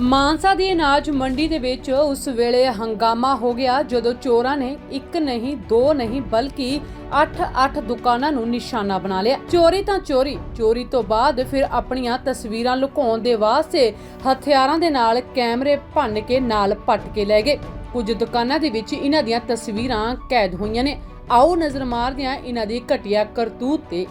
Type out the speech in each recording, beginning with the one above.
ਮਾਨਸਾ ਦੀ ਅਨਾਜ ਮੰਡੀ ਦੇ ਵਿੱਚ ਉਸ ਵੇਲੇ ਹੰਗਾਮਾ ਹੋ ਗਿਆ ਜਦੋਂ ਚੋਰਾਂ ਨੇ ਇੱਕ ਨਹੀਂ, ਦੋ ਨਹੀਂ, ਬਲਕਿ 8-8 ਦੁਕਾਨਾਂ ਨੂੰ ਨਿਸ਼ਾਨਾ ਬਣਾ ਲਿਆ। ਚੋਰੀ ਤਾਂ ਚੋਰੀ ਚੋਰੀ ਤੋਂ ਬਾਅਦ ਫਿਰ ਆਪਣੀਆਂ ਤਸਵੀਰਾਂ ਲੁਕਾਉਣ ਦੇ ਵਾਸਤੇ ਹਥਿਆਰਾਂ ਦੇ ਨਾਲ ਕੈਮਰੇ ਭੰਨ ਕੇ ਨਾਲ ਪੱਟ ਕੇ ਲੈ ਗਏ। ਕੁਝ ਦੁਕਾਨਾਂ ਦੇ ਵਿੱਚ ਇਹਨਾਂ ਦੀਆਂ ਤਸਵੀਰਾਂ ਕੈਦ ਹੋਈਆਂ ਨੇ। ਆਓ ਨਜ਼ਰ ਮਾਰਦੇ ਹਾਂ ਇਹਨਾਂ ਦੀ ਘਟੀਆ ਕਰਤੂਤ ਤੇ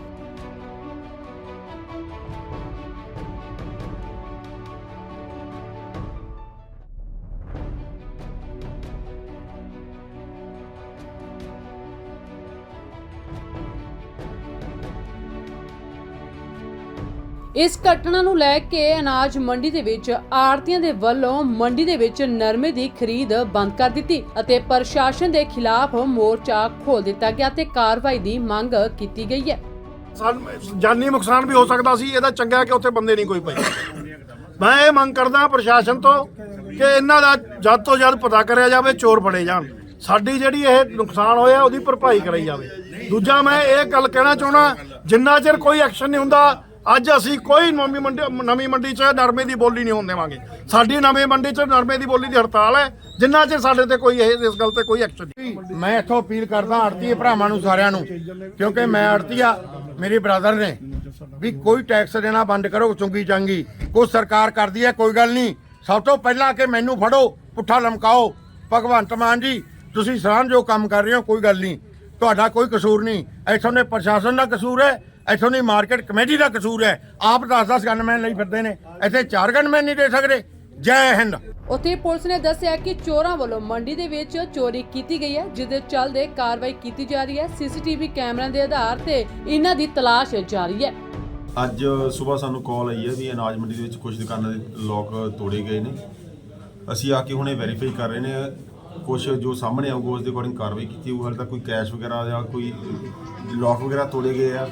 ਇਸ ਘਟਨਾ ਨੂੰ ਲੈ ਕੇ ਅਨਾਜ ਮੰਡੀ ਦੇ ਵਿੱਚ ਆੜਤੀਆਂ ਦੇ ਵੱਲੋਂ ਮੰਡੀ ਦੇ ਵਿੱਚ ਨਰਮੇ ਦੀ ਖਰੀਦ ਬੰਦ ਕਰ ਦਿੱਤੀ ਅਤੇ ਪ੍ਰਸ਼ਾਸਨ ਦੇ ਖਿਲਾਫ ਮੋਰਚਾ ਖੋਲ ਦਿੱਤਾ ਗਿਆ ਤੇ ਕਾਰਵਾਈ ਦੀ ਮੰਗ ਕੀਤੀ ਗਈ ਹੈ। ਸਾਨੂੰ ਜਾਨੀ ਨੁਕਸਾਨ ਵੀ ਹੋ ਸਕਦਾ ਸੀ, ਇਹਦਾ ਚੰਗਾ ਕਿ ਉੱਥੇ ਬੰਦੇ ਨਹੀਂ ਕੋਈ ਪਏ। ਮੈਂ ਇਹ ਮੰਗ ਕਰਦਾ ਪ੍ਰਸ਼ਾਸਨ ਤੋਂ ਕਿ ਇਹਨਾਂ ਦਾ ਜਦ ਤੋਂ ਜਦ ਪਤਾ ਕਰਿਆ ਜਾਵੇ, ਚੋਰ ਫੜੇ ਜਾਣ। ਸਾਡੀ ਜਿਹੜੀ ਇਹ ਨੁਕਸਾਨ ਹੋਇਆ, ਉਹਦੀ ਭਰਪਾਈ ਕਰਾਈ ਜਾਵੇ। ਦੂਜਾ ਮੈਂ ਇਹ ਗੱਲ ਕਹਿਣਾ ਚਾਹਣਾ ਜਿੰਨਾ ਚਿਰ ਕੋਈ ਐਕਸ਼ਨ ਨਹੀਂ ਹੁੰਦਾ ਅੱਜ ਅਸੀਂ ਕੋਈ ਨਵੀਂ ਮੰਡੀ ਨਵੀਂ ਮੰਡੀ 'ਚ ਨਰਮੇ ਦੀ ਬੋਲੀ ਨਹੀਂ ਹੋਣ ਦੇਵਾਂਗੇ। ਸਾਡੀ ਨਵੀਂ ਮੰਡੀ 'ਚ ਨਰਮੇ ਦੀ ਬੋਲੀ ਦੀ ਹੜਤਾਲ ਹੈ। ਜਿੰਨਾ ਚਿਰ ਸਾਡੇ ਤੇ ਕੋਈ ਇਹ, ਇਸ ਗੱਲ ਤੇ ਕੋਈ ਐਕਸ਼ਨ ਨਹੀਂ। ਮੈਂ ਇੱਥੋਂ ਅਪੀਲ ਕਰਦਾ ਆੜਤੀ ਭਰਾਵਾਂ ਨੂੰ ਸਾਰਿਆਂ ਨੂੰ, ਕਿਉਂਕਿ ਮੈਂ ਆੜਤੀ ਆ ਮੇਰੇ ਬ੍ਰਦਰ ਨੇ, ਵੀ ਕੋਈ ਟੈਕਸ ਦੇਣਾ ਬੰਦ ਕਰੋ, ਚੁੰਗੀ ਚੰਗੀ। ਕੋਈ ਸਰਕਾਰ ਕਰਦੀ ਹੈ, ਕੋਈ ਗੱਲ ਨਹੀਂ। ਸਭ ਤੋਂ ਪਹਿਲਾਂ ਕਿ ਮੈਨੂੰ ਫੜੋ, ਪੁੱਠਾ ਲਮਕਾਓ। ਭਗਵੰਤ ਮਾਨ ਜੀ, ਤੁਸੀਂ ਸਰਾਹਣਯੋਗ ਕੰਮ ਕਰ ਰਹੇ ਹੋ, ਕੋਈ ਗੱਲ ਨਹੀਂ। ਤੁਹਾਡਾ ਕੋਈ ਕਸੂਰ ਨਹੀਂ। ਇੱਥੋਂ ਦੇ ਪ੍ਰਸ਼ਾਸਨ ਦਾ ਕਸੂਰ ਹੈ ਇੱਥੋਂ ਦੀ ਮਾਰਕੀਟ ਕਮੇਟੀ ਦਾ ਕਸੂਰ ਹੈ। ਆਪ 10-10 ਗਨਮੈਨ ਲਈ ਫਿਰਦੇ ਨੇ। ਇੱਥੇ ਚਾਰ ਗਨਮੈਨ ਨਹੀਂ ਦੇ ਸਕਦੇ। ਜੈ ਹਿੰਦ। ਉੱਥੇ ਪੁਲਿਸ ਨੇ ਦੱਸਿਆ ਕਿ ਚੋਰਾਂ ਵੱਲੋਂ ਮੰਡੀ ਦੇ ਵਿੱਚ ਚੋਰੀ ਕੀਤੀ ਗਈ ਹੈ ਜਿਸ ਦੇ ਚੱਲਦੇ ਕਾਰਵਾਈ ਕੀਤੀ ਜਾ ਰਹੀ ਹੈ। ਸੀਸੀਟੀਵੀ ਕੈਮਰਿਆਂ ਦੇ ਆਧਾਰ ਤੇ ਇਹਨਾਂ ਦੀ ਤਲਾਸ਼ ਜਾਰੀ ਹੈ। ਅੱਜ ਸਵੇਰ ਸਾਨੂੰ ਕਾਲ ਆਈ ਹੈ ਵੀ ਅਨਾਜ ਮੰਡੀ ਦੇ ਵਿੱਚ ਕੁਝ ਦੁਕਾਨਾਂ ਦੇ ਲੋਕ ਤੋੜੇ ਗਏ ਨੇ। ਅਸੀਂ ਆ ਕੇ ਹੁਣੇ ਵੈਰੀਫਾਈ ਕਰ ਰਹੇ ਨੇ। ਕੁਝ ਜੋ ਸਾਹਮਣੇ ਆਊਗਾ ਉਸ ਦੇ ਅਕੋਰਡਿੰਗ ਕਾਰਵਾਈ ਕੀਤੀ ਹੋਊ। ਹਾਲੇ ਤੱਕ ਕੋਈ ਕੈਸ਼ ਵਗੈਰਾ ਜਾਂ ਕੋਈ ਲੋਕ ਵਗੈਰਾ ਤੋੜੇ ਗਏ ਆ।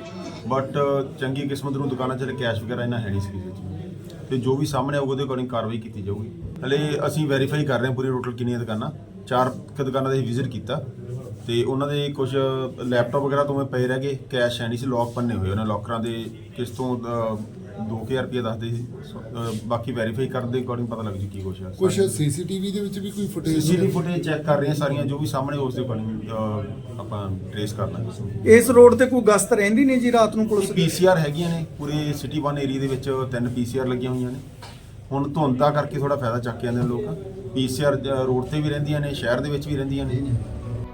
ਬਟ ਚੰਗੀ ਕਿਸਮਤ ਨੂੰ ਦੁਕਾਨਾਂ 'ਚ ਕੈਸ਼ ਵਗੈਰਾ ਇਹਨਾਂ ਹੈ ਨਹੀਂ ਸੀ ਕਿਸੇ ਤੇ ਜੋ ਵੀ ਸਾਹਮਣੇ ਆਊਗਾ ਉਹਦੇ ਅਕੋਰਡਿੰਗ ਕਾਰਵਾਈ ਕੀਤੀ ਜਾਊਗੀ। ਹਲੇ ਅਸੀਂ ਵੈਰੀਫਾਈ ਕਰ ਰਹੇ ਹਾਂ ਪੂਰੀ ਟੋਟਲ ਕਿੰਨੀਆਂ ਦੁਕਾਨਾਂ। ਚਾਰ ਕੁ ਦੁਕਾਨਾਂ ਅਸੀਂ ਵਿਜ਼ਿਟ ਕੀਤਾ। ਤੇ ਉਹਨਾਂ ਦੇ ਕੁਝ ਲੈਪਟਾਪ ਵਗੈਰਾ ਤੋਂ ਪਏ ਰਹਿ ਗਏ ਕੈਸ਼ ਹੈ ਨਹੀਂ ਸੀ ਲੋਕ ਪੰਨੇ ਹੋਏ ਉਹਨਾਂ ਲੋਕਰਾਂ ਦੇ ਕਿਸ ਤੋਂ 2000 ਰੁਪਏ ਦੱਸਦੇ ਸੀ ਸੋ, ਅਹ, ਬਾਕੀ ਵੈਰੀਫਾਈ ਕਰਨ ਦੇ ਅਕੋਰਡਿੰਗ ਪਤਾ ਲੱਗ ਜੂ ਕੀ ਕੁਛ ਹੈ। ਕੁਝ ਸੀਸੀਟੀਵੀ ਦੇ ਵਿੱਚ ਵੀ ਕੋਈ ਫੁਟੇਜ ਸੀਸੀਟੀਵੀ ਫੁਟੇਜ ਚੈੱਕ ਕਰ ਰਹੇ ਹਾਂ ਸਾਰੀਆਂ ਜੋ ਵੀ ਸਾਹਮਣੇ ਉਸ ਦੇ ਅਕੋਰਡਿੰਗ ਆਪਾਂ ਟ੍ਰੇਸ ਕਰ ਲਾਂਗੇ ਇਸ ਰੋਡ ਤੇ ਕੋਈ ਗਸ਼ਤ ਰਹਿੰਦੀ ਨਹੀਂ ਜੀ ਰਾਤ ਨੂੰ ਪੁਲਿਸ ਦੀ ਪੀਸੀਆਰ ਹੈਗੀਆਂ ਨੇ ਪੂਰੇ ਸਿਟੀ 1 ਏਰੀਆ ਦੇ ਵਿੱਚ ਤਿੰਨ ਪੀਸੀਆਰ ਲੱਗੀਆਂ ਹੋਈਆਂ ਨੇ। ਹੁਣ ਧੁੰਦਾ ਕਰਕੇ ਥੋੜਾ ਫਾਇਦਾ ਚੱਕ ਕੇ ਆਉਂਦੇ ਨੇ ਲੋਕ। ਪੀਸੀਆਰ ਰੋਡ ਤੇ ਵੀ ਰਹਿੰਦੀਆਂ ਨੇ ਸ਼ਹਿਰ ਦੇ ਵਿੱਚ ਵੀ ਰਹਿੰਦੀਆਂ ਨੇ।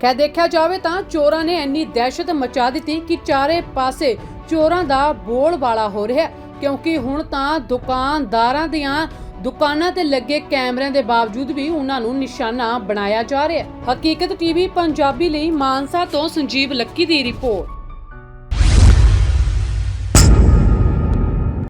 ਕਹਿ ਦੇਖਿਆ ਜਾਵੇ ਤਾਂ ਚੋਰਾਂ ਨੇ ਇੰਨੀ ਦਹਿਸ਼ਤ ਮਚਾ ਦਿੱਤੀ ਕਿ ਚਾਰੇ ਪਾਸੇ ਚੋਰਾਂ ਦਾ ਬੋਲਬਾਲਾ ਹੋ ਰਿਹਾ ਹੈ, ਕਿਉਂਕਿ ਹੁਣ ਤਾਂ ਦੁਕਾਨਦਾਰਾਂ ਦੀਆਂ ਦੁਕਾਨਾਂ ਤੇ ਲੱਗੇ ਕੈਮਰਿਆਂ ਦੇ ਬਾਵਜੂਦ ਵੀ ਉਹਨਾਂ ਨੂੰ ਨਿਸ਼ਾਨਾ ਬਣਾਇਆ ਜਾ ਰਿਹਾ ਹੈ। ਹਕੀਕਤ ਟੀਵੀ ਪੰਜਾਬੀ ਲਈ ਮਾਨਸਾ ਤੋਂ ਸੰਜੀਵ ਲੱਕੀ ਦੀ ਰਿਪੋਰਟ।